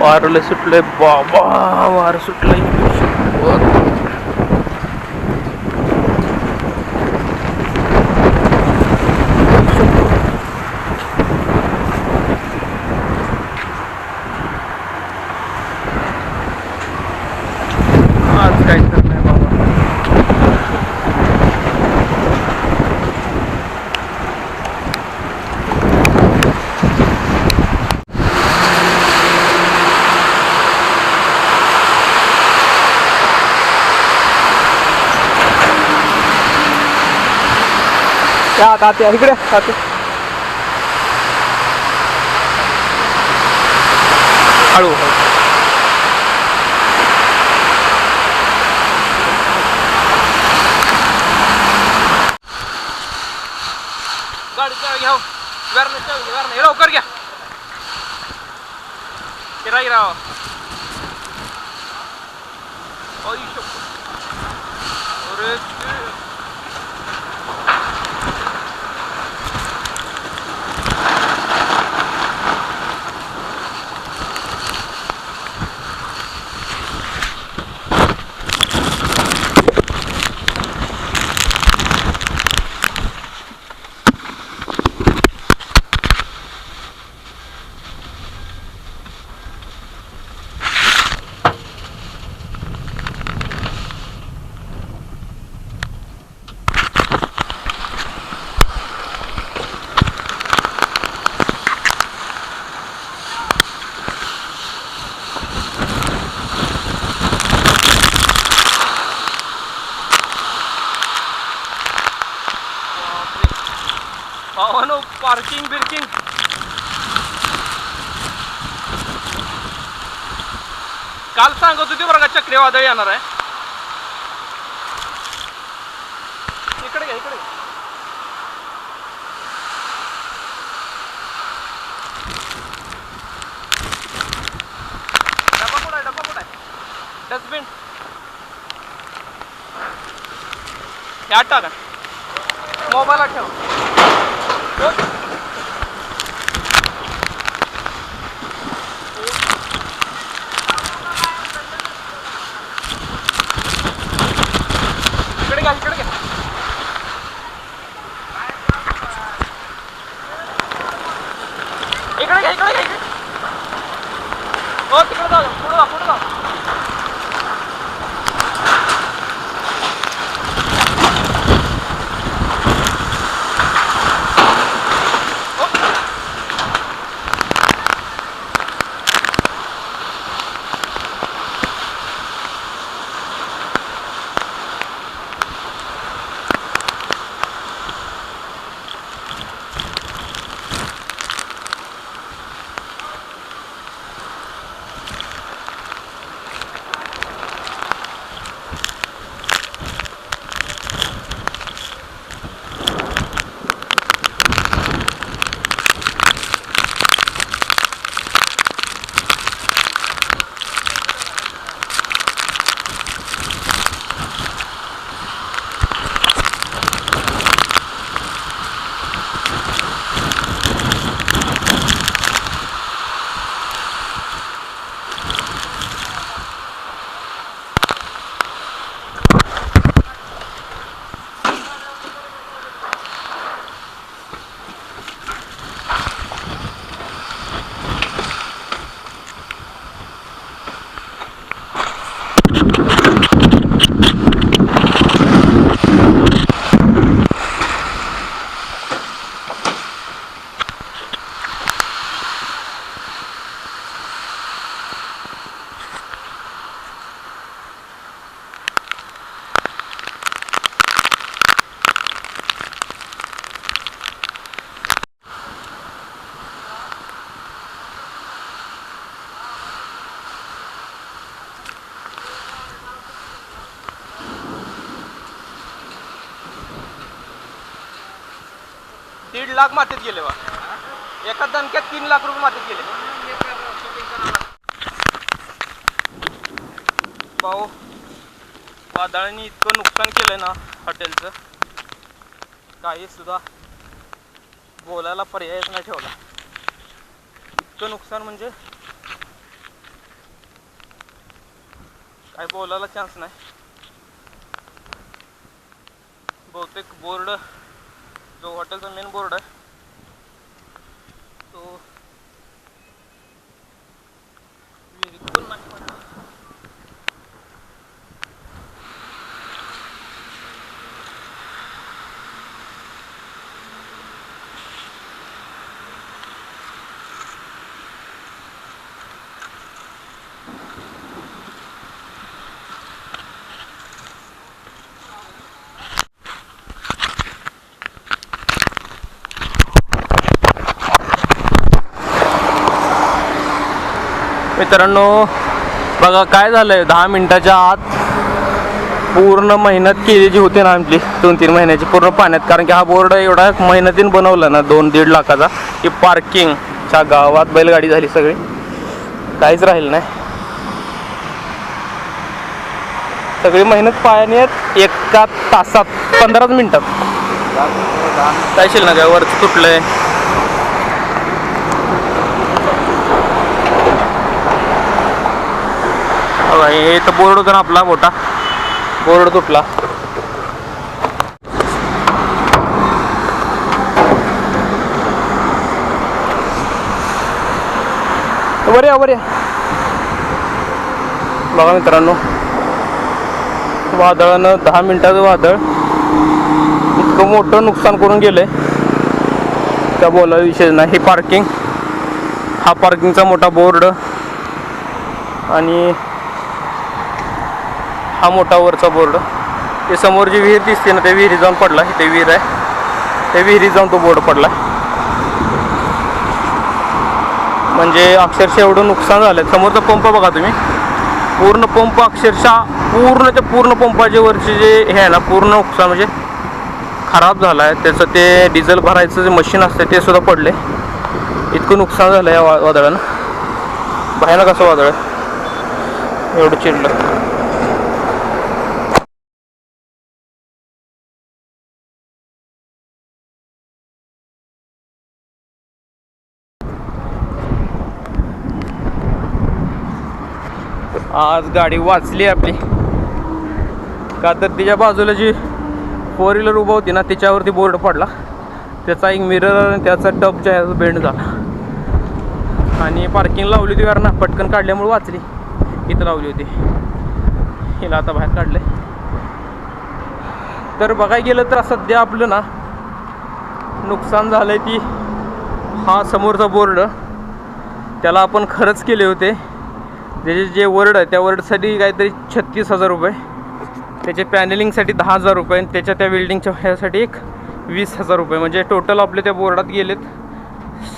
वारलं सुटलंय बाबा वार सुटलंय या आता इकडे आत्या हळू गाडी घ्या वेरणं लवकर घ्या. गिरा पार्किंग बिर्किंग काल सांगत होती बरं का चक्रीवादळ येणार आहे. इकडे घ्या इकडे डबा कुठं आहे डबा कुठं आहे? डस्टबिन. ह्या टाका मोबाईलला ठेव. दीड लाख मातीत गेले बा. एका दणक्यात तीन लाख रुपये मातीत गेले. भाऊ वादळाने इतकं नुकसान केलंय ना हॉटेलचं. काही सुद्धा बोलायला पर्यायच नाही ठेवला. इतकं नुकसान म्हणजे काही बोलायला चान्स नाही. बहुतेक बोर्ड जो हॉटेलचा मेन बोर्ड आहे तो विहिरीत पण नाही पडला. मित्रांनो बघा काय झालंय. दहा मिनिटाच्या आत पूर्ण मेहनत केली जी होती ना आमची दोन तीन महिन्याची पूर्ण पाण्यात. कारण की हा बोर्ड एवढा मेहनतीनं बनवला ना दोन दीड लाखाचा की पार्किंगच्या गावात बैलगाडी झाली सगळी. काहीच राहील नाही. सगळी मेहनत पायाने आहेत. एका तासात पंधराच मिनिटात काय शिल ना काय वरच तुटलंय आणि हे तर बोर्ड होता ना आपला मोठा. बोर्ड तुटला. वर या वर या. बघा मित्रांनो. वादळानं दहा मिनिटाचं वादळ. इतकं मोठं नुकसान करून गेलंय. त्या बोला विषय नाही. ही पार्किंग हा पार्किंगचा मोठा बोर्ड. आणि हा मोठा वरचा बोर्ड. ते समोर जी विहीर दिसते ना त्या विहिरी जाऊन पडला. ते विहीर आहे. त्या विहिरी जाऊन तो बोर्ड पडला. म्हणजे अक्षरशः एवढं नुकसान झालं समोरचा पंप बघा तुम्ही. पूर्ण पंप अक्षरशः पूर्ण त्या पूर्ण पंपाचे वरचे जे हे आहे ना पूर्ण नुकसान म्हणजे खराब झाला आहे त्याचं ते डिझेल भरायचं जे मशीन असतं ते सुद्धा पडले. इतकं नुकसान झालं या वा वादळानं. भयानक असं वादळ. एवढं चिडलं. आज गाडी वाचली आपली. का तर तिच्या बाजूला जी फोर व्हीलर उभा होती ना तिच्यावरती बोर्ड पडला. त्याचा एक मिरर आणि त्याचा टप जे आहे बेंड झाला. आणि पार्किंग लावली होती कारण पटकन काढल्यामुळे वाचली. इथं लावली होती. हिला आता बाहेर काढलं तर बघायला गेलं तर सध्या आपलं ना नुकसान झालं आहे ती हा समोरचा बोर्ड त्याला आपण खरंच केले होते. त्याचे जे वर्ड आहे त्या वर्डसाठी काहीतरी छत्तीस हजार रुपये. त्याचे पॅनलिंगसाठी दहा हजार रुपये आणि त्याच्या त्या बिल्डिंगच्या ह्यासाठी एक वीस हजार रुपये. म्हणजे टोटल आपले त्या बोर्डात गेलेत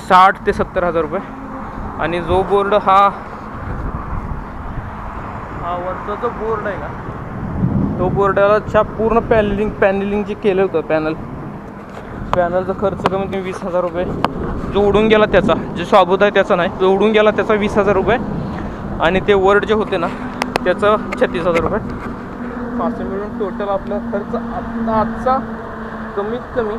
साठ ते सत्तर हजार रुपये. आणि जो बोर्ड हा हा वरचा जो बोर्ड आहे का तो बोर्डाला पूर्ण पॅनलिंग पॅनलिंग जे केलं होतं पॅनल पॅनलचा खर्च कमीत कमी वीस हजार रुपये. जो उडून गेला त्याचा जे स्वाबूत आहे त्याचा नाही जो उडून गेला त्याचा वीस हजार रुपये. आणि ते वर्ड जे होते ना त्याचं छत्तीस हजार रुपये. असं मिळून टोटल आपला खर्च आत्ता आजचा कमीत कमी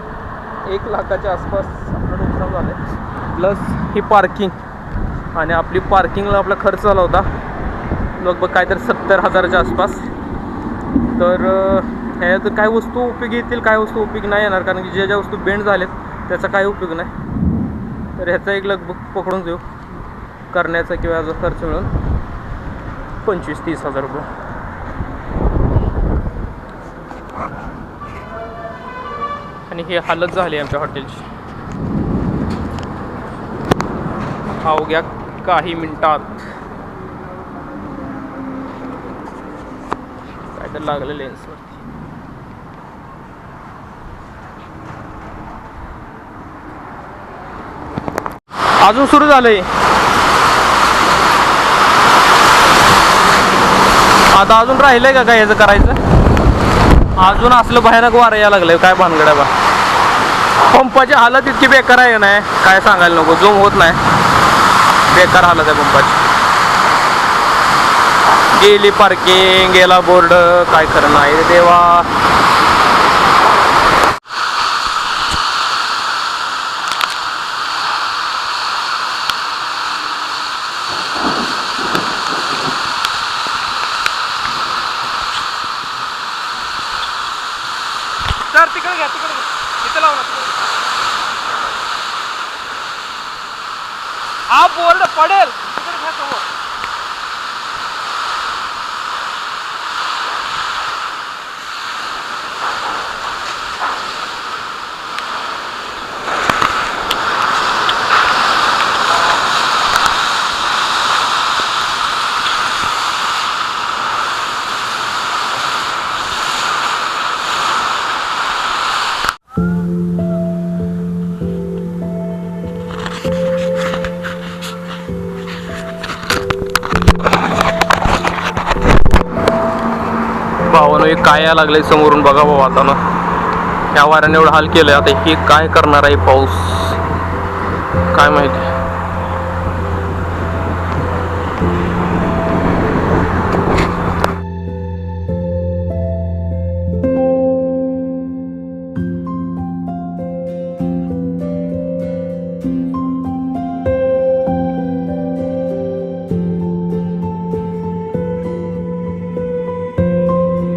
एक लाखाच्या आसपास आपलं नुकसान झालं आहे प्लस ही पार्किंग आणि आपली पार्किंगला आपला खर्च आला होता. लगभग काहीतरी सत्तर हजाराच्या आसपास. तर अं, ह्यात काय वस्तू उपयोगी येतील काय वस्तू उपयोगी नाही येणार कारण की ज्या ज्या वस्तू बेंड झालेत त्याचा काही उपयोग नाही. तर ह्याचा एक लगभग पकडून घेऊ करण्याचा किंवा याचा खर्च मिळून पंचवीस तीस हजार रुपये. आणि ही हालत झाली आमच्या हॉटेलची. अवघ्या काही मिनिटात काय तर लागलं लेन्सवरती अजून सुरू झालंय. आता अजून राहिलंय का काय याचं करायचं? अजून असलं भयानक वारं यायला लागलंय. काय भानगड आहे बा. पंपाची हालत इतकी बेकार आहे नाही? काय सांगायला नको. झूम होत नाही. बेकार हालत आहे पंपाची. गेली पार्किंग गेला बोर्ड काय करणार आहे देवा सर तिकडे घ्या तिकडे घ्या इथं लावू नका हा बोर्ड काय यायला लागलंय समोरून बघा भाऊ आता ना. ह्या वाऱ्याने एवढं हाल केलंय. आता हे काय करणार आहे पाऊस? काय माहिती?